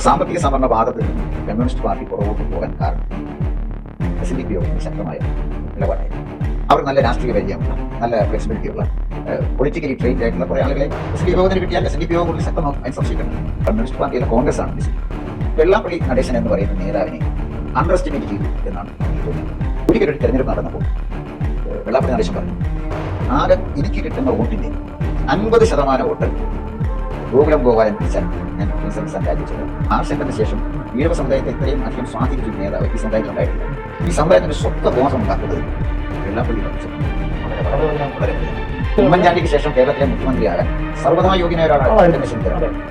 സാമ്പത്തിക സംവരണ വാദത്തിൽ കമ്മ്യൂണിസ്റ്റ് പാർട്ടി പുറകോട്ട് പോകാൻ കാരണം എസ് ഡി പി യോഗത്തിന് ശക്തമായ നിലപാടായിരുന്നു അവർ നല്ല രാഷ്ട്രീയ പരിചയമുള്ള നല്ല ഫ്ലെക്സിബിലിറ്റി ഉള്ള പൊളിറ്റിക്കലി ട്രെയിൻഡ് ആയിട്ടുള്ള കുറെ ആളുകളെ എസ് ഡി യോഗത്തിന് കിട്ടിയാൽ എസ് ഡി പി യോഗം കൂടുതൽ ശക്തമാകും അതിന് സംശയിക്കണം കമ്മ്യൂണിസ്റ്റ് പാർട്ടിയിലെ കോൺഗ്രസ് ആണ് വെള്ളാപ്പള്ളി നടേശൻ എന്ന് പറയുന്ന നേതാവിനെ അണ്ടർ എസ്റ്റിമേറ്റ് ചെയ്തു എന്നാണ് എനിക്ക് തോന്നുന്നത്. ഒരിക്കലും ഒരു തെരഞ്ഞെടുപ്പ് നടന്നപ്പോൾ വെള്ളാപ്പള്ളി നടേശൻ പറഞ്ഞു ആകെ എനിക്ക് കിട്ടുന്ന വോട്ടിന്റെ അൻപത് ശതമാനം വോട്ട് ഗോകുലം ഗോപാലൻ പിടിച്ചാൽ ഞാൻ സംസ്ഥാനം രാജിച്ചത് ആ ശേഷം ഈഴവ സമുദായത്തെ ഇത്രയും അധികം സ്വാധീനിച്ച ഒരു നേതാവ് ഈ സമുദായത്തിൽ ഉണ്ടായിട്ടില്ല ഈ സമുദായത്തിന്റെ സ്വത്ത ബോധം ഉണ്ടാക്കുന്നത് വെള്ളാപ്പള്ളി. ഉമ്മൻചാണ്ടിക്ക് ശേഷം കേരളത്തിലെ മുഖ്യമന്ത്രിയാകാൻ സർവതാ യോഗ്യനായ ഒരാളാണ്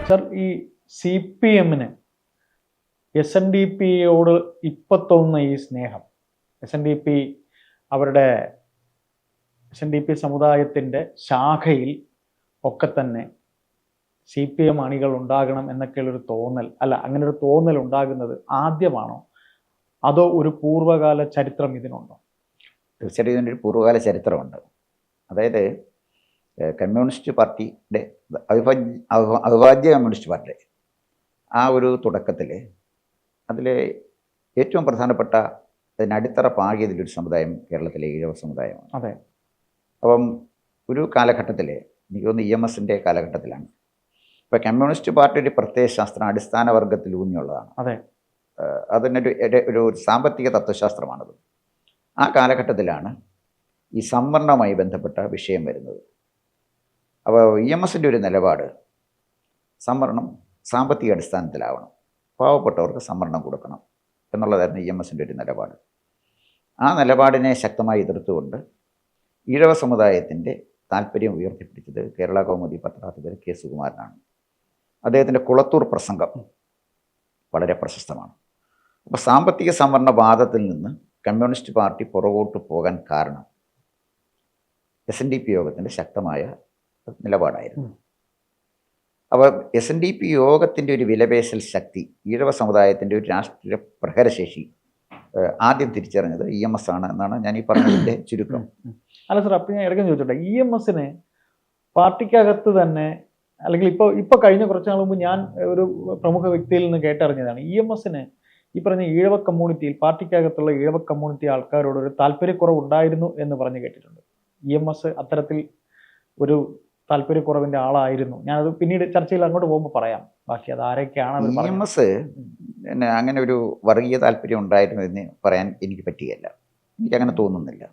സർ ഈ സി പി എമ്മിന് എസ് എൻ ഡി പിയോട് ഇപ്പൊ തോന്നുന്ന ഈ സ്നേഹം. എസ് എൻ ഡി പി അവരുടെ എസ് എൻ ഡി പി സമുദായത്തിന്റെ ശാഖയിൽ ഒക്കെ തന്നെ സി പി എം അണികൾ ഉണ്ടാകണം എന്നൊക്കെയുള്ളൊരു തോന്നൽ അല്ല അങ്ങനെ ഒരു തോന്നൽ ഉണ്ടാകുന്നത് ആദ്യമാണോ? അതോ ഒരു പൂർവകാല ചരിത്രം ഇതിനുണ്ടോ? തീർച്ചയായിട്ടും ഇതിന്റെ ഒരു പൂർവകാല ചരിത്രമുണ്ട്. അതായത് കമ്മ്യൂണിസ്റ്റ് പാർട്ടിയുടെ അവിഭാജ്യ അവ- അവിഭാജ്യ കമ്മ്യൂണിസ്റ്റ് പാർട്ടിയുടെ ആ ഒരു തുടക്കത്തിൽ അതിൽ ഏറ്റവും പ്രധാനപ്പെട്ട അതിന് അടിത്തറ പാകിയതിലൊരു സമുദായം കേരളത്തിലെ ഈഴവ സമുദായമാണ്. അതെ. അപ്പം ഒരു കാലഘട്ടത്തിൽ എനിക്ക് തോന്നുന്നു ഇ എം എസിന്റെ കാലഘട്ടത്തിലാണ് ഇപ്പം കമ്മ്യൂണിസ്റ്റ് പാർട്ടി ഒരു പ്രത്യയ ശാസ്ത്രം അടിസ്ഥാന വർഗത്തിൽ ഊന്നിയുള്ളതാണ് അതെ അതിനൊരു ഒരു- ഒരു സാമ്പത്തിക തത്വശാസ്ത്രമാണത്. ആ കാലഘട്ടത്തിലാണ് ഈ സംവരണവുമായി ബന്ധപ്പെട്ട വിഷയം വരുന്നത്. അപ്പോൾ ഇ എം എസിന്റെ ഒരു നിലപാട് സംവരണം സാമ്പത്തിക അടിസ്ഥാനത്തിലാവണം. പാവപ്പെട്ടവർക്ക് സംവരണം കൊടുക്കണം എന്നുള്ളതായിരുന്നു ഇ എം എസിന്റെ ഒരു നിലപാട്. ആ നിലപാടിനെ ശക്തമായി എതിർത്തുകൊണ്ട് ഈഴവ സമുദായത്തിന്റെ താല്പര്യം ഉയർത്തിപ്പിടിച്ചത് കേരള കൗമുദി പത്രാധിപർ കെ സുകുമാരനാണ്. അദ്ദേഹത്തിന്റെ കുളത്തൂർ പ്രസംഗം വളരെ പ്രശസ്തമാണ്. അപ്പോൾ സാമ്പത്തിക സംവരണവാദത്തിൽ നിന്ന് കമ്മ്യൂണിസ്റ്റ് പാർട്ടി പുറകോട്ട് പോകാൻ കാരണം എസ് എൻ ഡി പി യോഗത്തിന്റെ ശക്തമായ നിലപാടായിരുന്നു. അപ്പോൾ എസ് എൻ ഡി പി യോഗത്തിന്റെ ഒരു വിലപേശൽ ശക്തി ഈഴവ സമുദായത്തിന്റെ ഒരു രാഷ്ട്രീയ പ്രഹരശേഷി ആദ്യം തിരിച്ചറിഞ്ഞത് ഇ എം എസ് ആണ് എന്നാണ് ഞാൻ ഈ പറഞ്ഞതിന്റെ ചുരുക്കം. അല്ല സാർ അപ്പം ഞാൻ ഇടയ്ക്ക് ചോദിച്ചോട്ടെ? ഇ എം എസിന് പാർട്ടിക്കകത്ത് തന്നെ അല്ലെങ്കിൽ ഇപ്പോൾ ഇപ്പോൾ കഴിഞ്ഞ കുറച്ച് നാൾ മുമ്പ് ഞാൻ ഒരു പ്രമുഖ വ്യക്തിയിൽ നിന്ന് കേട്ടറിഞ്ഞതാണ്. ഇ എം എസിന് ഈ പറഞ്ഞ ഈഴവ കമ്മ്യൂണിറ്റിയിൽ പാർട്ടിക്കകത്തുള്ള ഈഴവ കമ്മ്യൂണിറ്റി ആൾക്കാരോട് ഒരു താല്പര്യക്കുറവ് ഉണ്ടായിരുന്നു എന്ന് പറഞ്ഞ് കേട്ടിട്ടുണ്ട്. ഇ എം എസ് അത്തരത്തിൽ ഒരു താല്പര്യക്കുറവിന്റെ ആളായിരുന്നു. ഞാനത് പിന്നീട് ചർച്ചയിൽ അങ്ങോട്ട് പോകുമ്പോൾ പറയാം. ബാക്കി അത് ആരൊക്കെയാണ് ഇ എം. എസ് പിന്നെ അങ്ങനെ ഒരു വർഗീയ താല്പര്യം ഉണ്ടായിരുന്നു എന്ന് പറയാൻ എനിക്ക് പറ്റുകയില്ല. എനിക്കങ്ങനെ തോന്നുന്നില്ല.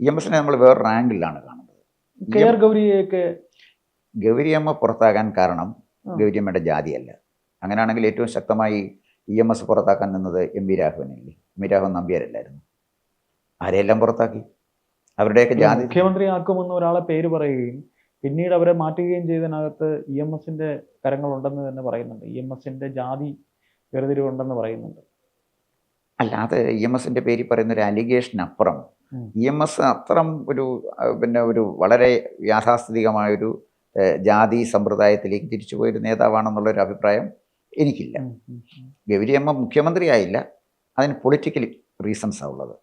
ഇ എം എസിനെ നമ്മൾ വേറെ റാങ്കിലാണ് കാണുന്നത്. കെ ആർ ഗൗരിയൊക്കെ ഗൗരിയമ്മ പുറത്താകാൻ കാരണം. ഗൗരിയമ്മയുടെ ജാതിയല്ല. അങ്ങനെയാണെങ്കിൽ ഏറ്റവും ശക്തമായി ഇ എം എസ് പുറത്താക്കാൻ നിന്നത് എം വി രാഘവനല്ലേ? എം വി രാഘവൻ നമ്പ്യാരല്ലായിരുന്നു. ആരെയെല്ലാം പുറത്താക്കി? അവരുടെയൊക്കെ ജാതി മുഖ്യമന്ത്രി ആക്കുമെന്ന് ഒരാളെ പേര് പറയുകയും പിന്നീട് അവരെ മാറ്റുകയും ചെയ്തതിനകത്ത് ഇ എം എസിന്റെ കരങ്ങളുണ്ടെന്ന് തന്നെ പറയുന്നുണ്ട്. ഇ എം എസിന്റെ ജാതി വേർതിരിവുണ്ടെന്ന് പറയുന്നുണ്ട്. അല്ലാതെ ഇ എം എസിന്റെ പേരിൽ പറയുന്ന ഒരു അലിഗേഷൻ അപ്പുറം. ഇ എം എസ് അത്തരം ഒരു പിന്നെ ഒരു വളരെ യാഥാസ്ഥിതികമായൊരു ജാതി സമ്പ്രദായത്തിലേക്ക് തിരിച്ചു പോയൊരു നേതാവാണെന്നുള്ളൊരു അഭിപ്രായം എനിക്കില്ല. ഗൗരിയമ്മ മുഖ്യമന്ത്രിയായില്ല. അതിന് പൊളിറ്റിക്കൽ റീസൺസാണ് ഉള്ളത്.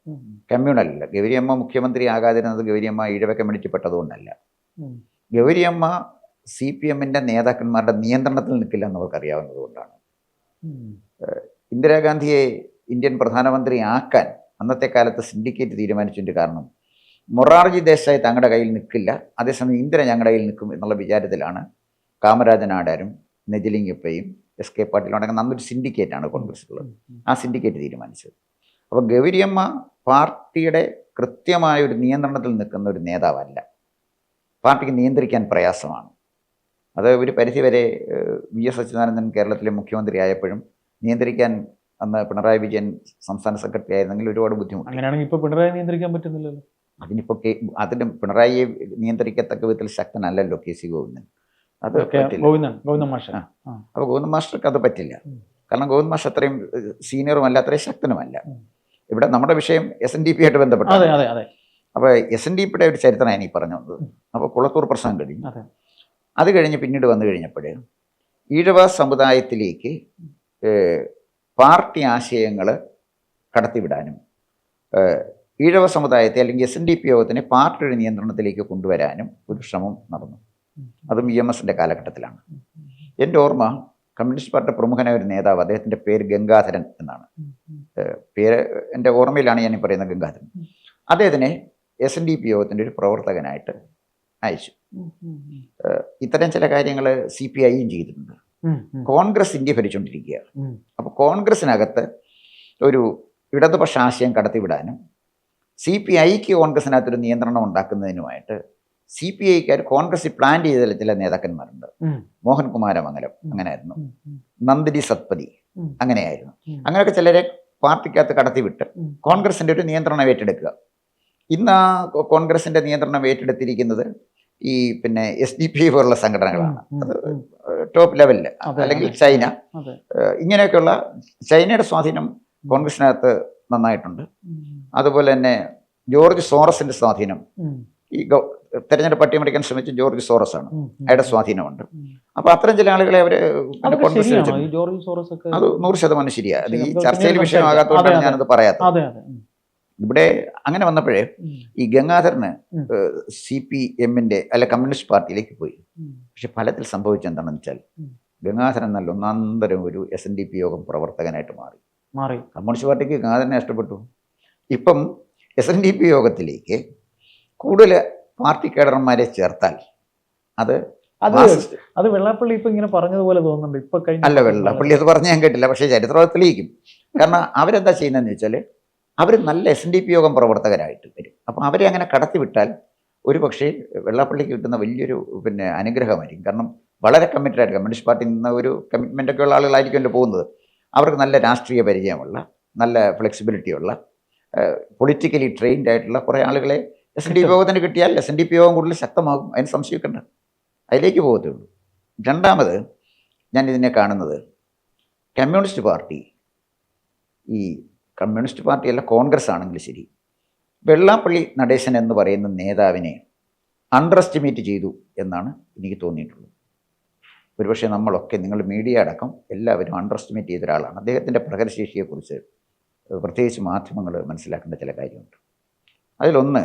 കമ്മ്യൂണലല്ല ഗൗരിയമ്മ മുഖ്യമന്ത്രി ആകാതിരുന്നത് ഗൗരിയമ്മ ഈഴവ കമ്മ്യൂണിറ്റി പെട്ടതുകൊണ്ടല്ല. ഗൗരിയമ്മ സി പി എമ്മിന്റെ നേതാക്കന്മാരുടെ നിയന്ത്രണത്തിൽ നിൽക്കില്ല എന്നവർക്കറിയാവുന്നത് കൊണ്ടാണ്. ഉം. ഇന്ദിരാഗാന്ധിയെ ഇന്ത്യൻ പ്രധാനമന്ത്രി ആക്കാൻ അന്നത്തെ കാലത്ത് സിൻഡിക്കേറ്റ് തീരുമാനിച്ചതിന്റെ കാരണം മൊറാർജി ദേശായി തങ്ങളുടെ കയ്യിൽ നിൽക്കില്ല. അതേസമയം ഇന്ദിര ഞങ്ങളുടെ കയ്യിൽ നിൽക്കും എന്നുള്ള വിചാരത്തിലാണ് കാമരാജൻ ആടാരും നെജിലിംഗപ്പയും എസ് കെ പാട്ടീലും അടങ്ങുന്ന അന്നൊരു സിൻഡിക്കേറ്റാണ് കോൺഗ്രസ്സിലുള്ളത് ആ സിൻഡിക്കേറ്റ് തീരുമാനിച്ചത്. അപ്പോൾ ഗൗരിയമ്മ പാർട്ടിയുടെ കൃത്യമായ ഒരു നിയന്ത്രണത്തിൽ നിൽക്കുന്ന ഒരു നേതാവല്ല. പാർട്ടിക്ക് നിയന്ത്രിക്കാൻ പ്രയാസമാണ്. അത് ഒരു പരിധിവരെ വി എസ് അച്യുതാനന്ദൻ കേരളത്തിലെ മുഖ്യമന്ത്രി ആയപ്പോഴും നിയന്ത്രിക്കാൻ അന്ന് പിണറായി വിജയൻ സംസ്ഥാന സെക്രട്ടറി ആയിരുന്നെങ്കിൽ ഒരുപാട് ബുദ്ധിമുട്ട്. അങ്ങനെയാണെങ്കിൽ ഇപ്പോൾ പിണറായി നിയന്ത്രിക്കാൻ പറ്റുന്നില്ലല്ലോ. അതിനിപ്പോൾ കെ അതിന് പിണറായിയെ നിയന്ത്രിക്കത്തക്ക വിധത്തിൽ ശക്തനല്ലല്ലോ കെ സി ഗോവിന്ദൻ. അത് പറ്റില്ല. അപ്പോൾ ഗോവിന്ദ മാസ്റ്റർക്ക് അത് പറ്റില്ല. കാരണം ഗോവിന്ദ മാഷ് അത്രയും സീനിയറും അല്ല അത്രയും ശക്തനുമല്ല. ഇവിടെ നമ്മുടെ വിഷയം എസ് എൻ ഡി പി ആയിട്ട് ബന്ധപ്പെട്ട അപ്പോൾ എസ് എൻ ഡി പിയുടെ ഒരു ചരിത്രമാണ് ഈ പറഞ്ഞു വന്നത് അപ്പോൾ കുളത്തൂർ പ്രശ്നം കഴിഞ്ഞു. അത്. കഴിഞ്ഞ് പിന്നീട് വന്നു കഴിഞ്ഞപ്പോൾ ഈഴവ സമുദായത്തിലേക്ക് പാർട്ടി ആശയങ്ങൾ കടത്തിവിടാനും ഈഴവ സമുദായത്തെ അല്ലെങ്കിൽ എസ് എൻ ഡി പി യോഗത്തിനെ പാർട്ടിയുടെ നിയന്ത്രണത്തിലേക്ക് കൊണ്ടുവരാനും ഒരു ശ്രമം നടന്നു. അതും ഇ എം എസിന്റെ കാലഘട്ടത്തിലാണ്. എന്റെ ഓർമ്മ കമ്മ്യൂണിസ്റ്റ് പാർട്ടി പ്രമുഖനായ ഒരു നേതാവ് അദ്ദേഹത്തിന്റെ പേര് ഗംഗാധരൻ എന്നാണ്. പേര് എന്റെ ഓർമ്മയിലാണ് ഞാൻ പറയുന്നത് ഗംഗാധരൻ. അദ്ദേഹത്തിനെ എസ് എൻ ഡി പി യോഗത്തിന്റെ ഒരു പ്രവർത്തകനായിട്ട് അയച്ചു. ഇത്തരം ചില കാര്യങ്ങൾ സി പി ഐയും ചെയ്തിട്ടുണ്ട്. കോൺഗ്രസ് ഇന്ത്യ ഭരിച്ചുകൊണ്ടിരിക്കുകയാണ്. അപ്പോൾ കോൺഗ്രസിനകത്ത് ഒരു ഇടതുപക്ഷ ആശയം കടത്തിവിടാനും സി പി ഐക്ക് കോൺഗ്രസിനകത്തൊരു നിയന്ത്രണം ഉണ്ടാക്കുന്നതിനുമായിട്ട് സി പി ഐക്കാർ കോൺഗ്രസിൽ പ്ലാൻ ചെയ്ത ചില നേതാക്കന്മാരുണ്ട്. മോഹൻകുമാരമംഗലം അങ്ങനെ അങ്ങനെയായിരുന്നു. നന്ദിനി സത്പതി അങ്ങനെയായിരുന്നു. അങ്ങനെയൊക്കെ ചിലരെ പാർട്ടിക്കകത്ത് കടത്തിവിട്ട് വിട്ട് കോൺഗ്രസിന്റെ ഒരു നിയന്ത്രണം ഏറ്റെടുക്കുക. ഇന്ന് കോൺഗ്രസിന്റെ നിയന്ത്രണം ഏറ്റെടുത്തിരിക്കുന്നത് ഈ പിന്നെ എസ് ഡി പി പോലുള്ള സംഘടനകളാണ്. ടോപ്പ് ലെവലിൽ അല്ലെങ്കിൽ ചൈന. അതെ. ഇങ്ങനെയൊക്കെയുള്ള ചൈനയുടെ സ്വാധീനം കോൺഗ്രസിനകത്ത് നന്നായിട്ടുണ്ട്. അതുപോലെ തന്നെ ജോർജ് സോറസിന്റെ സ്വാധീനം. ഈ തെരഞ്ഞെടുപ്പ് അട്ടിമറിക്കാൻ ശ്രമിച്ച ജോർജ് സോറസ് ആണ് അയാളുടെ സ്വാധീനമുണ്ട്. അപ്പൊ അത്തരം ചില ആളുകളെ അവർ ഒക്കെ അത് നൂറ് ശതമാനം ശരിയാണ് അത് ഈ ചർച്ചയിൽ വിഷയമാകാത്തതുകൊണ്ടാണ്. ഞാനത് പറയാത്തത്. ഇവിടെ അങ്ങനെ വന്നപ്പോഴേ ഈ ഗംഗാധരന്. സി പി എമ്മിന്റെ അല്ല കമ്മ്യൂണിസ്റ്റ് പാർട്ടിയിലേക്ക് പോയി. പക്ഷെ ഫലത്തിൽ സംഭവിച്ചത് എന്താണെന്ന് വെച്ചാൽ ഗംഗാധരൻ നല്ല ഒന്നാന്തരം ഒരു എസ് എൻ ഡി പി യോഗം പ്രവർത്തകനായിട്ട് മാറി. മാറി. കമ്മ്യൂണിസ്റ്റ് പാർട്ടിക്ക് ഗംഗാധരനെ ഇഷ്ടപ്പെട്ടു. ഇപ്പം എസ് എൻ ഡി പി യോഗത്തിലേക്ക് കൂടുതൽ പാർട്ടി കേഡർമാരെ ചേർത്താൽ അത് അത് അത് വെള്ളാപ്പള്ളി ഇപ്പൊ ഇങ്ങനെ പറഞ്ഞതുപോലെ തോന്നുന്നുണ്ട്. ഇപ്പൊ കഴിഞ്ഞ അല്ല വെള്ളാപ്പള്ളി അത് പറഞ്ഞ ഞാൻ കേട്ടില്ല. പക്ഷേ ചരിത്രം തെളിയിക്കും കാരണം അവരെന്താ ചെയ്യുന്നതെന്ന് വെച്ചാൽ അവർ നല്ല എസ് എൻ ഡി പി യോഗം പ്രവർത്തകരായിട്ട് വരും. അപ്പം അവരെ അങ്ങനെ കടത്തിവിട്ടാൽ ഒരു പക്ഷേ വെള്ളാപ്പള്ളിക്ക് കിട്ടുന്ന വലിയൊരു പിന്നെ അനുഗ്രഹമായിരിക്കും. കാരണം വളരെ കമ്മിറ്റഡ് ആയിട്ട് കമ്മ്യൂണിസ്റ്റ് പാർട്ടിയിൽ നിന്ന് ഒരു കമ്മിറ്റ്മെന്റ് ഒക്കെ ഉള്ള ആളുകളായിരിക്കുമല്ലോ പോകുന്നത്. അവർക്ക് നല്ല രാഷ്ട്രീയ പരിചയമുള്ള നല്ല ഫ്ലെക്സിബിലിറ്റി ഉള്ള പൊളിറ്റിക്കലി ട്രെയിൻഡ് ആയിട്ടുള്ള കുറേ ആളുകളെ എസ് എൻ ഡി പി യോഗത്തിന് കിട്ടിയാൽ എസ് എൻ ഡി പി യോഗം കൂടുതൽ ശക്തമാകും അതിന് സംശയിക്കേണ്ട. അതിലേക്ക് പോകത്തേ ഉള്ളൂ. രണ്ടാമത് ഞാൻ ഇതിനെ കാണുന്നത് കമ്മ്യൂണിസ്റ്റ് പാർട്ടി. ഈ കമ്മ്യൂണിസ്റ്റ് പാർട്ടി അല്ല കോൺഗ്രസ് ആണെങ്കിൽ ശരി. വെള്ളാപ്പള്ളി നടേശൻ എന്ന് പറയുന്ന നേതാവിനെ അണ്ടർ എസ്റ്റിമേറ്റ് ചെയ്തു എന്നാണ് എനിക്ക് തോന്നിയിട്ടുള്ളത്. ഒരുപക്ഷെ നമ്മളൊക്കെ നിങ്ങൾ മീഡിയ അടക്കം എല്ലാവരും അണ്ടർ എസ്റ്റിമേറ്റ് ചെയ്ത ഒരാളാണ് അദ്ദേഹത്തിന്റെ പ്രകടശേഷിയെക്കുറിച്ച് പ്രത്യേകിച്ച് മാധ്യമങ്ങൾ മനസ്സിലാക്കേണ്ട ചില കാര്യമുണ്ട്. അതിലൊന്ന്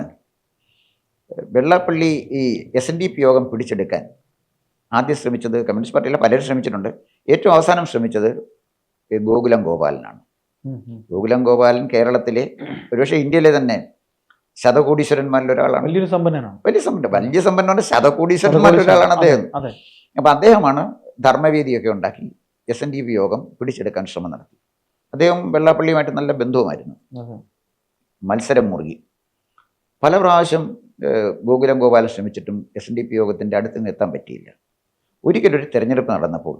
വെള്ളാപ്പള്ളി ഈ എസ് എൻ ഡി പി യോഗം പിടിച്ചെടുക്കാൻ ആദ്യം ശ്രമിച്ചത് കമ്മ്യൂണിസ്റ്റ് പാർട്ടിയിലെ പലരും ശ്രമിച്ചിട്ടുണ്ട്. ഏറ്റവും അവസാനം ശ്രമിച്ചത് ഗോകുലം ഗോപാലനാണ്. ഗോകുലം ഗോപാലൻ കേരളത്തിലെ ഒരുപക്ഷെ ഇന്ത്യയിലെ തന്നെ ശതകോടീശ്വരന്മാരിൽ ഒരാളാണ്. വലിയൊരു സമ്പന്നനാണ്. വലിയ സമ്പന്ന വലിയ സമ്പന്നമാണ് ശതകോടീശ്വരന്മാരിൽ ഒരാളാണ് അദ്ദേഹം. അപ്പം അദ്ദേഹമാണ് ധർമ്മവേദിയൊക്കെ ഉണ്ടാക്കി എസ് എൻ ഡി പി യോഗം പിടിച്ചെടുക്കാൻ ശ്രമം നടത്തി. അദ്ദേഹം വെള്ളാപ്പള്ളിയുമായിട്ട് നല്ല ബന്ധവുമായിരുന്നു. മത്സരം മുറുകി. പല പ്രാവശ്യം ഗോകുലം ഗോപാലൻ ശ്രമിച്ചിട്ടും എസ് എൻ ഡി പി യോഗത്തിന്റെ അടുത്ത് നിന്ന് എത്താൻ പറ്റിയില്ല. ഒരിക്കലൊരു തെരഞ്ഞെടുപ്പ് നടന്നപ്പോൾ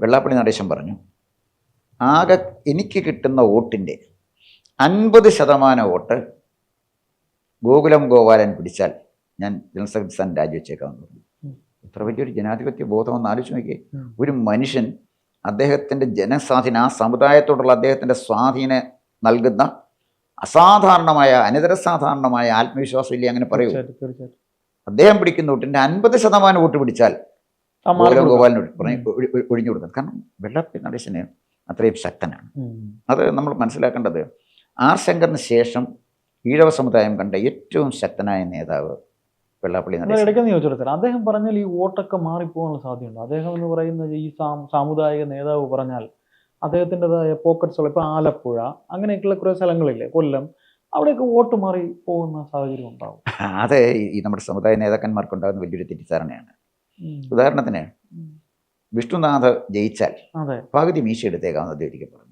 വെള്ളാപ്പള്ളി നടേശൻ പറഞ്ഞു ആകെ എനിക്ക് കിട്ടുന്ന വോട്ടിന്റെ അൻപത് ശതമാനം വോട്ട് ഗോകുലം ഗോപാലൻ പിടിച്ചാൽ ഞാൻ ജനറൽ സെക്രട്ടറി സ്ഥാനം രാജിവെച്ചേക്കാമെന്ന് പറഞ്ഞു. എത്ര ഇത്ര വലിയൊരു ജനാധിപത്യ ബോധം ഒന്ന് ആലോചിച്ച് നോക്കിയേ. ഒരു മനുഷ്യൻ അദ്ദേഹത്തിന്റെ ജനസ്വാധീനം ആ സമുദായത്തോടുള്ള അദ്ദേഹത്തിന്റെ സ്വാധീനം നൽകുന്ന അസാധാരണമായ അനിതരസാധാരണമായ ആത്മവിശ്വാസം ഇല്ലേ അങ്ങനെ പറയൂ? അദ്ദേഹം പിടിക്കുന്ന വോട്ടിന്റെ അൻപത് ശതമാനം വോട്ട് പിടിച്ചാൽ. ഗോപാലിനോട് ഒഴിഞ്ഞു കൊടുക്കാൻ കാരണം വെള്ളപ്പി നടേശന് അത്രയും ശക്തനാണ്. അത് നമ്മൾ മനസ്സിലാക്കേണ്ടത് ആർ ശങ്കറിന് ശേഷം ഈഴവ സമുദായം കണ്ട ഏറ്റവും ശക്തനായ നേതാവ് വെള്ളാപ്പള്ളി അദ്ദേഹം പറഞ്ഞാൽ ഈ വോട്ടൊക്കെ മാറിപ്പോകാനുള്ള സാധ്യതയുണ്ട്. അദ്ദേഹം എന്ന് പറയുന്ന ഈ സാമുദായിക നേതാവ് പറഞ്ഞാൽ അദ്ദേഹത്തിന്റെതായ പോക്കറ്റ്സുള്ള ഇപ്പൊ ആലപ്പുഴ അങ്ങനെയൊക്കെയുള്ള കുറേ സ്ഥലങ്ങളില്ലേ കൊല്ലം അവിടെയൊക്കെ വോട്ട് മാറി പോകുന്ന സാഹചര്യം ഉണ്ടാവും. അത് ഈ- നമ്മുടെ സമുദായ നേതാക്കന്മാർക്കുണ്ടാകുന്ന വലിയൊരു തെറ്റിദ്ധാരണയാണ്. ഉദാഹരണത്തിന്. വിഷ്ണുനാഥ് ജയിച്ചാൽ അതെ. പകുതി മീശ എടുത്തേക്കാമെന്ന് അദ്ദേഹം ഒരിക്കൽ പറഞ്ഞു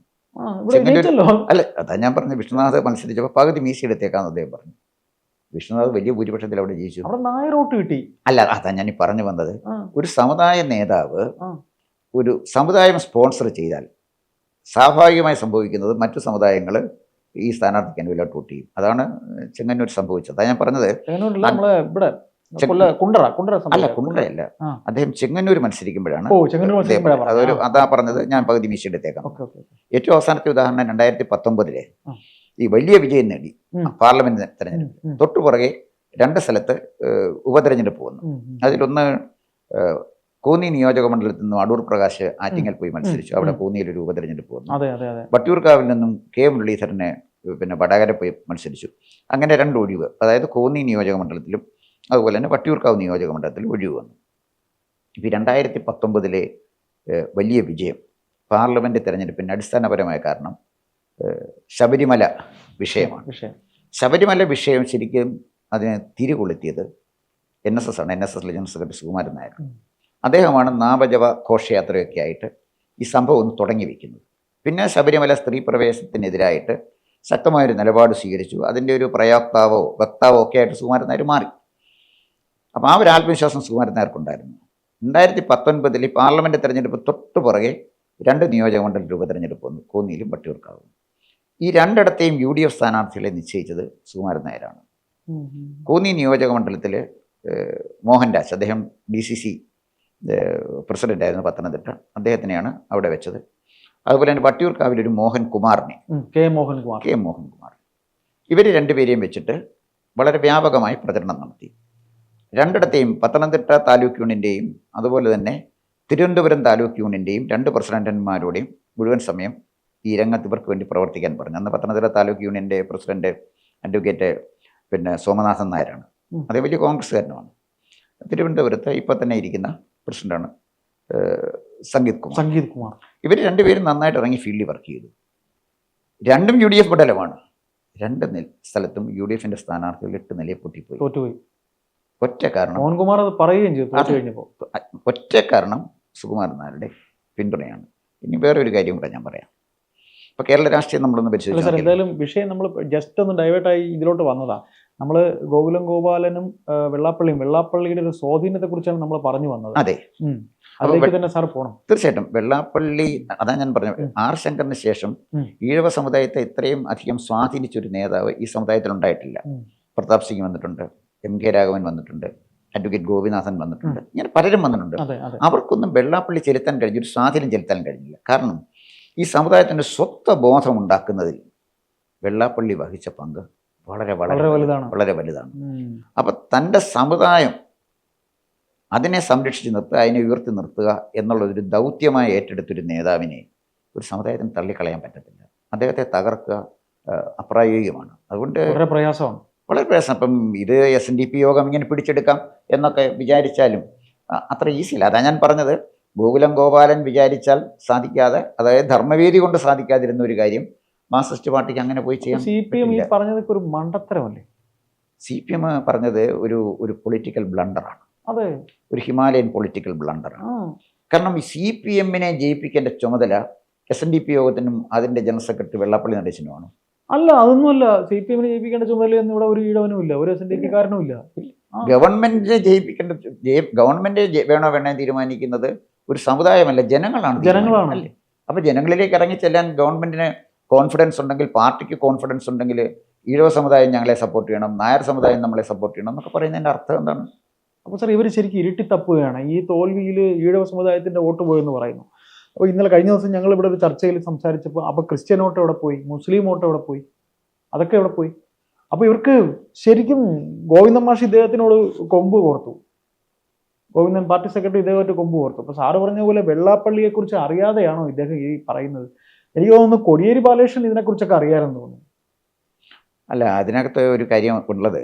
അല്ല അതാ ഞാൻ പറഞ്ഞു വിഷ്ണുനാഥ് മത്സരിച്ചപ്പോൾ പകുതി മീശ എടുത്തേക്കാമെന്ന് അദ്ദേഹം പറഞ്ഞു. വിഷ്ണുനാഥ് വലിയ ഭൂരിപക്ഷത്തിൽ അവിടെ ജയിച്ചു. അവിടെ വോട്ട് കിട്ടി. അല്ല അതാ ഞാൻ ഈ പറഞ്ഞു വന്നത്. ഒരു സമുദായ നേതാവ് ഒരു സമുദായം സ്പോൺസർ ചെയ്താൽ സ്വാഭാവികമായി സംഭവിക്കുന്നത് മറ്റു സമുദായങ്ങൾ ഈ സ്ഥാനാർത്ഥിക്ക് അനുകൂലമായിട്ട് വോട്ട് ചെയ്യും. അതാണ് ചെങ്ങന്നൂർ സംഭവിച്ചത്. അതാ ഞാൻ പറഞ്ഞത്. ഇവിടെ അല്ല. കുണ്ടറയല്ല. അദ്ദേഹം ചെങ്ങന്നൂർ മത്സരിക്കുമ്പോഴാണ് അതൊരു അതാ പറഞ്ഞത്. ഞാൻ പകുതി മീശ എടുത്തേക്കാം ഏറ്റവും അവസാനത്തെ ഉദാഹരണം രണ്ടായിരത്തി പത്തൊമ്പതിലെ. ഈ വലിയ വിജയം നേടി. പാർലമെന്റ് തെരഞ്ഞെടുപ്പ്. തൊട്ടു പുറകെ രണ്ട് സ്ഥലത്ത് ഉപതെരഞ്ഞെടുപ്പ് വന്നു. അതിലൊന്ന് കോന്നി നിയോജക മണ്ഡലത്തിൽ നിന്നും അടൂർ പ്രകാശ് ആറ്റിങ്ങൽ പോയി മത്സരിച്ചു. അവിടെ. കോന്നിയിൽ ഒരു ഉപതെരഞ്ഞെടുപ്പ് വന്നു. വട്ടിയൂർക്കാവിൽ നിന്നും കെ മുരളീധരനെ പിന്നെ വടകര പോയി മത്സരിച്ചു. അങ്ങനെ രണ്ട് ഒഴിവ്. അതായത് കോന്നി നിയോജക മണ്ഡലത്തിലും അതുപോലെ തന്നെ വട്ടിയൂർക്കാവ് നിയോജക മണ്ഡലത്തിലും ഒഴിവ് വന്നു. ഇപ്പോൾ രണ്ടായിരത്തി പത്തൊമ്പതിലെ വലിയ വിജയം പാർലമെന്റ് തെരഞ്ഞെടുപ്പിന്റെ അടിസ്ഥാനപരമായ കാരണം ശബരിമല വിഷയമാണ്. ശബരിമല വിഷയം ശരിക്കും അതിനെ തിരികൊളുത്തിയത് എൻ എസ് എസ് ആണ്. N S S general secretary Sukumaran Nair. അദ്ദേഹമാണ് നാമജപ ഘോഷയാത്രയൊക്കെ ആയിട്ട് ഈ സംഭവം ഒന്ന് തുടങ്ങി വയ്ക്കുന്നത് പിന്നെ ശബരിമല സ്ത്രീ പ്രവേശനത്തിനെതിരായിട്ട് ശക്തമായൊരു നിലപാട് സ്വീകരിച്ചു. അതിന്റെ ഒരു പ്രയോക്താവോ വക്താവോ ഒക്കെ ആയിട്ട് സുകുമാരൻ നായർ മാറി. അപ്പോൾ ആ ഒരു ആത്മവിശ്വാസം സുകുമാരൻ നായർക്കുണ്ടായിരുന്നു. രണ്ടായിരത്തി പത്തൊൻപതിൽ പാർലമെന്റ് തെരഞ്ഞെടുപ്പ് തൊട്ടു പുറകെ രണ്ട് നിയോജകമണ്ഡല തെരഞ്ഞെടുപ്പ് വന്നു. കോന്നിയിലും വട്ടിയൂർക്കാവും. ഈ രണ്ടിടത്തെയും യു ഡി എഫ് സ്ഥാനാർത്ഥികളെ നിശ്ചയിച്ചത് സുകുമാരൻ നായരാണ്. കോന്നി നിയോജക മണ്ഡലത്തിൽ മോഹൻദാസ് അദ്ദേഹം ഡി സി സി പ്രസിഡന്റായിരുന്നു പത്തനംതിട്ട. അദ്ദേഹത്തിനെയാണ് അവിടെ വെച്ചത്. അതുപോലെ തന്നെ വട്ടിയൂർക്കാവിലൊരു മോഹൻ കുമാറിനെ കെ മോഹൻകുമാർ കെ മോഹൻകുമാർ ഇവർ രണ്ടുപേരെയും വെച്ചിട്ട് വളരെ വ്യാപകമായി പ്രചരണം നടത്തി. രണ്ടിടത്തെയും പത്തനംതിട്ട താലൂക്ക് യൂണിയന്റെയും അതുപോലെ തന്നെ തിരുവനന്തപുരം താലൂക്ക് യൂണിയന്റെയും രണ്ട് പ്രസിഡന്റന്മാരുടെയും മുഴുവൻ സമയം ഈ രംഗത്ത് ഇവർക്ക് വേണ്ടി പ്രവർത്തിക്കാൻ പറഞ്ഞു. അന്ന് പത്തനംതിട്ട താലൂക്ക് യൂണിയന്റെ പ്രസിഡന്റ് അഡ്വക്കേറ്റ് പിന്നെ സോമനാഥൻ നായരാണ്. അതേ വലിയ കോൺഗ്രസ്സുകാരനുമാണ്. തിരുവനന്തപുരത്ത് ഇപ്പോൾ തന്നെ ഇരിക്കുന്ന പ്രസിഡന്റാണ് സംഗീത് കുമാർ. സംഗീത് കുമാർ. ഇവർ രണ്ടുപേരും നന്നായിട്ട് ഇറങ്ങി ഫീൽഡിൽ വർക്ക് ചെയ്തു. രണ്ടും യു ഡി എഫ് മണ്ഡലമാണ്. രണ്ട് സ്ഥലത്തും യു ഡി എഫിന്റെ സ്ഥാനാർത്ഥികൾ എട്ട് നിലയെ പൊട്ടിപ്പോയി. തോറ്റുപോയി. ഒറ്റ കാരണം മോഹൻകുമാർ അത് പറയുകയും ചെയ്തു തോറ്റു അതെ. കഴിഞ്ഞപ്പോ. ഒറ്റ കാരണം സുകുമാരൻ നായരുടെ പിന്തുണയാണ്. ഇനി വേറൊരു കാര്യം കൂടെ ഞാൻ പറയാം. ഇപ്പോൾ കേരള രാഷ്ട്രീയം നമ്മളൊന്ന് പരിശോധിച്ചു സാർ എന്തായാലും വിഷയം നമ്മൾ ജസ്റ്റ് ഒന്ന് ഡൈവേർട്ടായി ഇതിലോട്ട് വന്നതാ. നമ്മൾ ഗോകുലം ഗോപാലനും വെള്ളാപ്പള്ളിയും വെള്ളാപ്പള്ളിയുടെ ഒരു സ്വാധീനത്തെ കുറിച്ചാണ് നമ്മൾ പറഞ്ഞു വന്നത്. അതെ. അതിലേക്ക് തന്നെ സാർ പോണം. തീർച്ചയായിട്ടും വെള്ളാപ്പള്ളി അതാ ഞാൻ പറഞ്ഞു ആർ ശങ്കറിന് ശേഷം ഈഴവ സമുദായത്തെ ഇത്രയും അധികം സ്വാധീനിച്ച ഒരു നേതാവ് ഈ സമുദായത്തിൽ ഉണ്ടായിട്ടില്ല. പ്രതാപ് സിംഗ് വന്നിട്ടുണ്ട് എം കെ രാഘവൻ വന്നിട്ടുണ്ട് അഡ്വക്കേറ്റ് ഗോപിനാഥൻ വന്നിട്ടുണ്ട് ഇങ്ങനെ പലരും വന്നിട്ടുണ്ട്. അവർക്കൊന്നും വെള്ളാപ്പള്ളി ചെലുത്താൻ കഴിഞ്ഞു ഒരു സ്വാധീനം ചെലുത്താൻ കഴിഞ്ഞില്ല. കാരണം ഈ സമുദായത്തിന്റെ സ്വത്വ ബോധം ഉണ്ടാക്കുന്നതിൽ വെള്ളാപ്പള്ളി വഹിച്ച പങ്ക് വളരെ വളരെ വലുതാണ്. വളരെ വലുതാണ്. അപ്പം തന്റെ സമുദായം അതിനെ സംരക്ഷിച്ച് നിർത്തുക അതിനെ ഉയർത്തി നിർത്തുക എന്നുള്ളതൊരു ദൗത്യമായി ഏറ്റെടുത്തൊരു നേതാവിനെ ഒരു സമുദായത്തിന് തള്ളിക്കളയാൻ പറ്റത്തില്ല. അദ്ദേഹത്തെ തകർക്കുക അപ്രായോഗികമാണ്. അതുകൊണ്ട് വളരെ പ്രയാസമാണ്. വളരെ പ്രയാസം. അപ്പം ഇത് എസ് എൻ ഡി പി യോഗം ഇങ്ങനെ പിടിച്ചെടുക്കാം എന്നൊക്കെ വിചാരിച്ചാലും അത്ര ഈസി അല്ല. അതാ ഞാൻ പറഞ്ഞത്. ഗോകുലം ഗോപാലൻ വിചാരിച്ചാൽ സാധിക്കാതെ അതായത് ധർമ്മവേദി കൊണ്ട് സാധിക്കാതിരുന്ന ഒരു കാര്യം മാർക്സിസ്റ്റ് പാർട്ടിക്ക് അങ്ങനെ പോയി ചെയ്യാം സി പി എം ഈ പറഞ്ഞത് ഒരു മണ്ടത്തരമല്ലേ? സി പി എം പറഞ്ഞത് ഒരു ഒരു പൊളിറ്റിക്കൽ ബ്ലണ്ടറാണ്. അതെ. ഒരു ഹിമാലയൻ പൊളിറ്റിക്കൽ ബ്ലണ്ടറാണ്. കാരണം ഈ സി പി എമ്മിനെ ജയിപ്പിക്കേണ്ട ചുമതല എസ് എൻ ഡി പി യോഗത്തിനും അതിന്റെ ജനറൽ സെക്രട്ടറി വെള്ളാപ്പള്ളി നടേശനുമാണ്. അല്ല അതൊന്നുമല്ല. സി പി എമ്മിനെ ജയിപ്പിക്കേണ്ട ചുമതലയൊന്നും ഇവിടെ ഒരു ഈഴവനും ഇല്ല. ഒരു എസ് എൻ ഡി പി കാരനും ഇല്ല. ഗവൺമെന്റിനെ ജയിപ്പിക്കേണ്ട ജയി- ഗവൺമെന്റ് വേണോ വേണേ എന്ന് തീരുമാനിക്കുന്നത് ഒരു സമുദായമല്ല ജനങ്ങളാണ് ജനങ്ങളാണ്. അല്ലേ? അപ്പൊ ജനങ്ങളിലേക്ക് ഇറങ്ങി ചെല്ലാൻ ഗവൺമെന്റിന് കോൺഫിഡൻസ് ഉണ്ടെങ്കിൽ പാർട്ടിക്ക് കോൺഫിഡൻസ് ഉണ്ടെങ്കിൽ ഈഴവ സമുദായം ഞങ്ങളെ സപ്പോർട്ട് ചെയ്യണം നായർ സമുദായം നമ്മളെ സപ്പോർട്ട് ചെയ്യണം എന്നൊക്കെ പറയുന്നതിന്റെ അർത്ഥം എന്താണ്? അപ്പോൾ സാർ ഇവർ ശരിക്കും ഇരുട്ടി തപ്പുകയാണ് ഈ തോൽവിയിൽ ഈഴവ സമുദായത്തിന്റെ വോട്ട് പോയെന്ന് പറയുന്നു. അപ്പോൾ ഇന്നലെ കഴിഞ്ഞ ദിവസം ഞങ്ങൾ ഇവിടെ ഒരു ചർച്ചയിൽ സംസാരിച്ചപ്പോൾ അപ്പോൾ ക്രിസ്ത്യൻ വോട്ട് എവിടെ പോയി? മുസ്ലിം വോട്ട് എവിടെ പോയി? അതൊക്കെ എവിടെ പോയി? അപ്പോൾ ഇവർക്ക് ശരിക്കും ഗോവിന്ദമാഷി ഇദ്ദേഹത്തിനോട് കൊമ്പ് കോർത്തു. ഗോവിന്ദൻ പാർട്ടി സെക്രട്ടറി ഇദ്ദേഹമായിട്ട് കൊമ്പ് കോർത്തു. അപ്പോൾ സാറ് പറഞ്ഞ പോലെ വെള്ളാപ്പള്ളിയെ കുറിച്ച് അറിയാതെയാണോ ഇദ്ദേഹം ഈ പറയുന്നത്? എനിക്ക് തോന്നുന്നു കൊടിയേരി ബാലകൃഷ്ണൻ ഇതിനെക്കുറിച്ചൊക്കെ അറിയാമെന്ന് തോന്നുന്നു. അല്ല അതിനകത്ത് ഒരു കാര്യം ഉള്ളത്.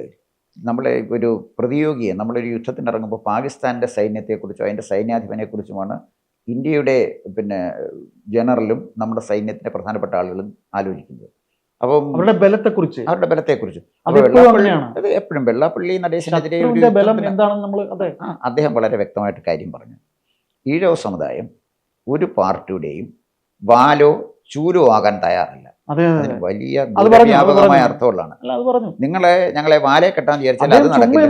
നമ്മൾ ഒരു പ്രതിയോഗിയെ നമ്മളൊരു യുദ്ധത്തിന് ഇറങ്ങുമ്പോൾ പാകിസ്ഥാന്റെ സൈന്യത്തെക്കുറിച്ചോ അതിന്റെ സൈന്യാധിപനെക്കുറിച്ചുമാണ് ഇന്ത്യയുടെ പിന്നെ ജനറലും നമ്മുടെ സൈന്യത്തിന്റെ പ്രധാനപ്പെട്ട ആളുകളും ആലോചിക്കുന്നത്. അപ്പം അവരുടെ ബലത്തെക്കുറിച്ച്. അവരുടെ ബലത്തെക്കുറിച്ച്. അത് എപ്പോഴും വെള്ളാപ്പള്ളി- നടേശനെതിരെ ബലം എന്താണെന്ന് നമ്മൾ അതെ. അദ്ദേഹം വളരെ വ്യക്തമായിട്ട് കാര്യം പറഞ്ഞു. ഈഴവ സമുദായം ഒരു പാർട്ടിയുടെയും വാലോ ചൂലോ ആകാൻ തയ്യാറില്ല. അതെ അതെ അതിന് വലിയ വ്യാപകമായ അർത്ഥമുള്ളതാണ്. നിങ്ങളെ ഞങ്ങളെ വാലയെ കെട്ടാൻ വിചാരിച്ചാൽ അത് നടക്കില്ല.